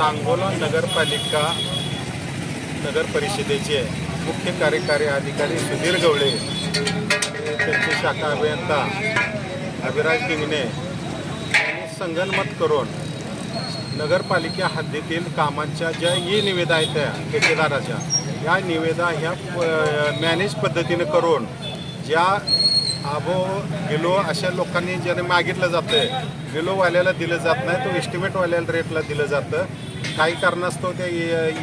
सांगोला नगरपालिका नगर परिषदेचे मुख्य कार्यकारी अधिकारी सुधीर गवळे त्यांचे शाखा अभियंता अभिराज डिंगणे यांनी संगनमत करून नगरपालिका हद्दीतील कामांच्या ज्या ई निवेदा आहेत त्या ठेकेदाराच्या या निवेदा ह्या प- मॅनेज पद्धतीने करून ज्या आबो बिलो अशा लोकांनी ज्याने मागितलं जातं बिलोवाल्याला दिलं जात नाही तो एस्टिमेटवाल्याला रेटला दिलं जातं. काही कारणास्तव त्या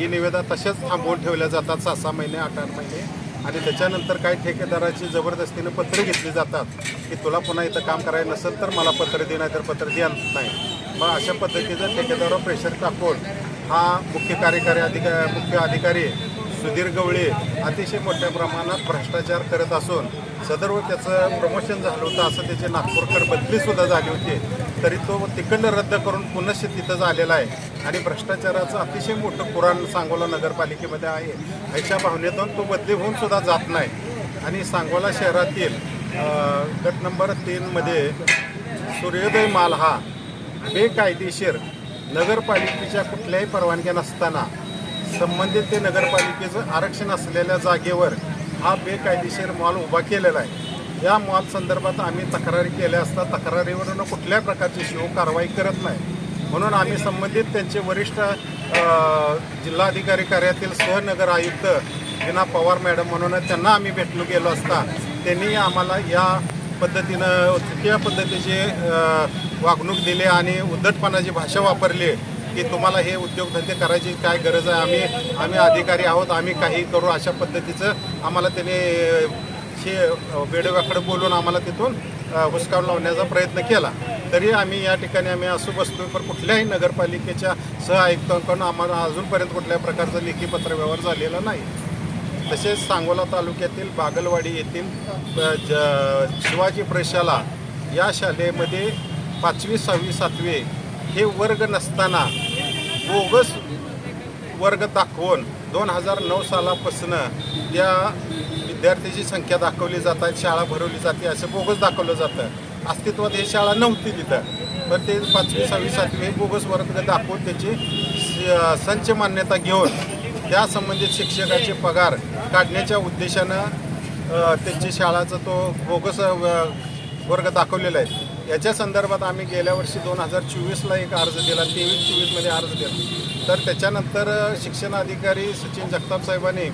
ई निवेदा तसेच थांबवून ठेवल्या जातात सहा सहा महिने आठ आठ महिने. आणि त्याच्यानंतर काही ठेकेदाराची जबरदस्तीनं पत्र घेतली जातात की तुला पुन्हा इथं काम करायचं नसेल तर मला पत्र दे नाही तर पत्र द्या नाही. मग अशा पद्धतीचं ठेकेदारावर प्रेशर टाकून हा मुख्य कार्यकारी अधिका मुख्य अधिकारी सुधीर गवळे अतिशय मोठ्या प्रमाणात भ्रष्टाचार करत असून सदर्व त्याचं प्रमोशन झालं होतं असं त्याचे नागपूरकर बदलीसुद्धा झाली होती. तरी तो तिकडनं रद्द करून पुनश्च तिथं झालेला आहे. आणि भ्रष्टाचाराचं अतिशय मोठं पुराण सांगोला नगरपालिकेमध्ये आहे. ह्याच्या भावनेतून तो बदली होऊन सुद्धा जात नाही. आणि सांगोला शहरातील गट नंबर तीनमध्ये सूर्योदय माल हा बेकायदेशीर नगरपालिकेच्या कुठल्याही परवानग्या नसताना संबंधित ते नगरपालिकेचं आरक्षण असलेल्या जागेवर हा बेकायदेशीर मॉल उभा केलेला आहे. या मॉल संदर्भात आम्ही तक्रारी केल्या असता तक्रारीवरून कुठल्या प्रकारची शिव कारवाई करत नाही. म्हणून आम्ही संबंधित त्यांचे वरिष्ठ जिल्हाधिकारी कार्यातील सहनगर आयुक्त विना पवार मॅडम म्हणून त्यांना आम्ही भेटलो गेलो असता त्यांनी आम्हाला या पद्धतीनं चुकीच्या पद्धतीची वागणूक दिली आणि उद्धटपणाची भाषा वापरली. की तुम्हाला हे उद्योगधंदे करायची काय गरज आहे? आम्ही आम्ही अधिकारी आहोत आम्ही काही करू अशा पद्धतीचं आम्हाला त्याने शे वेडेवाकडे बोलून आम्हाला तिथून हुसकावून लावण्याचा प्रयत्न केला. तरी आम्ही या ठिकाणी आम्ही असू बसतो पण कुठल्याही नगरपालिकेच्या सह आयुक्तांकडून आम्हाला अजूनपर्यंत कुठल्याही प्रकारचा लेखी पत्रव्यवहार झालेला नाही. तसेच सांगोला तालुक्यातील बागलवाडी येथील ज शिवाजी प्रशाला या शाळेमध्ये पाचवी सहावी सातवी हे वर्ग नसताना बोगस वर्ग दाखवून दोन हजार नऊ सालापासून त्या विद्यार्थ्याची संख्या दाखवली जातात शाळा भरवली जाते असं बोगस दाखवलं जातं. अस्तित्वात हे शाळा नव्हती तिथं. पण ते पाचवी सहावी सातवी हे बोगस वर्ग दाखवून त्याची स- संच मान्यता घेऊन त्या संबंधित शिक्षकाचे पगार काढण्याच्या उद्देशानं त्यांची शाळाचा तो बोगस वर्ग दाखवलेला आहे. याच्या संदर्भात आम्ही गेल्या वर्षी दोन हजार चोवीसला एक अर्ज दिला तेवीस चोवीसमध्ये अर्ज दिला. तर त्याच्यानंतर शिक्षण अधिकारी सचिन जगताप साहेबांनी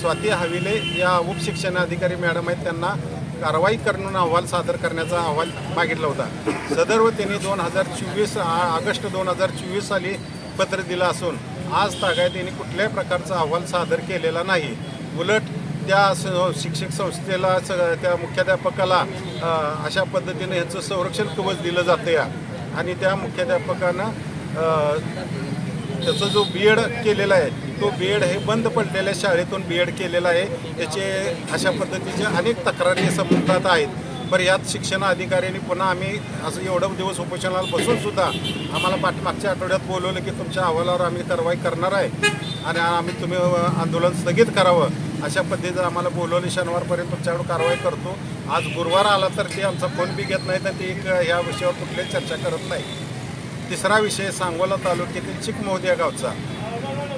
स्वाती हविले या उपशिक्षणाधिकारी मॅडम आहेत त्यांना कारवाई करून अहवाल सादर करण्याचा अहवाल मागितला होता. सदर्व त्यांनी दोन हजार चोवीस ऑगस्ट दोन हजार चोवीस साली पत्र दिलं असून आज तागायत त्यांनी कुठल्याही प्रकारचा अहवाल सादर केलेला नाही. उलट त्या शिक्षक संस्थेला स त्या मुख्याध्यापकाला अशा पद्धतीने ह्याचं संरक्षण कवच दिलं जातं या. आणि त्या मुख्याध्यापकानं त्याचा जो बी एड केलेला आहे तो बी एड हे बंद पडलेल्या शाळेतून बी एड केलेला आहे. याचे अशा पद्धतीचे अनेक तक्रारी संबंधात आहेत. बरं यात शिक्षण अधिकाऱ्यांनी पुन्हा आम्ही असं एवढं दिवस उपोषणाला बसून सुद्धा आम्हाला पाठमागच्या आठवड्यात बोलवलं की तुमच्या अहवालावर आम्ही कारवाई करणार आहे. आणि आम्ही तुम्ही आंदोलन स्थगित करावं. अशा पद्धतीनं आम्हाला बोलवले शनिवारपर्यंत तुमच्याकडे कारवाई करतो. आज गुरुवार आला तर ते आमचा फोन बी घेत नाही तर ते एक ह्या विषयावर कुठलीही चर्चा करत नाही. तिसरा विषय सांगोला तालुक्यातील चिकमोहदिया गावचा.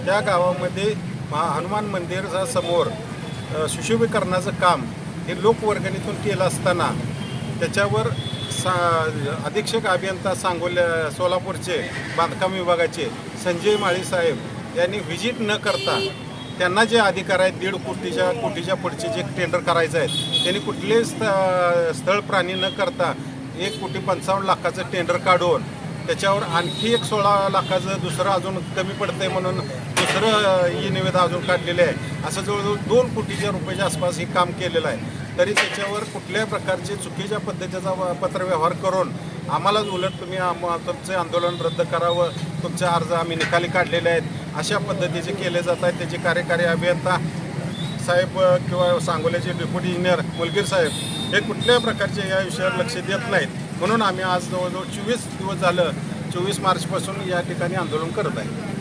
त्या गावामध्ये महा हनुमान मंदिरच्या समोर सुशोभीकरणाचं काम हे लोकवर्गणीतून केलं असताना त्याच्यावर सा अधीक्षक अभियंता सांगोल्या सोलापूरचे बांधकाम विभागाचे संजय माळी साहेब यांनी व्हिजिट न करता त्यांना जे अधिकार आहेत दीड कोटीच्या कोटीच्या पुढचे जे टेंडर करायचं आहे त्यांनी कुठलेही स्थ स्थळ प्राणी न करता एक कोटी पंचावन्न लाखाचं टेंडर काढून त्याच्यावर आणखी एक सोळा लाखाचं दुसरं अजून कमी पडतंय म्हणून दुसरं ई निविदा अजून काढलेले आहे. असं जवळजवळ दोन कोटीच्या रुपयाच्या आसपास हे काम केलेलं आहे. तरी त्याच्यावर कुठल्याही प्रकारचे चुकीच्या पद्धतीचा पत्रव्यवहार करून आम्हालाच उलट तुम्ही आम तुमचे आंदोलन रद्द करावं तुमचे अर्ज आम्ही निकाली काढलेले आहेत. अशा पद्धतीचे केले जात आहेत. त्याचे कार्यकारी अभियंता साहेब किंवा सांगोल्याचे डेप्युटी इंजिनियर मुलगीर साहेब हे कुठल्याही प्रकारचे या विषयावर लक्ष देत नाहीत. म्हणून आम्ही आज जवळजवळ चोवीस दिवस झालं चोवीस मार्चपासून या ठिकाणी आंदोलन करत आहे.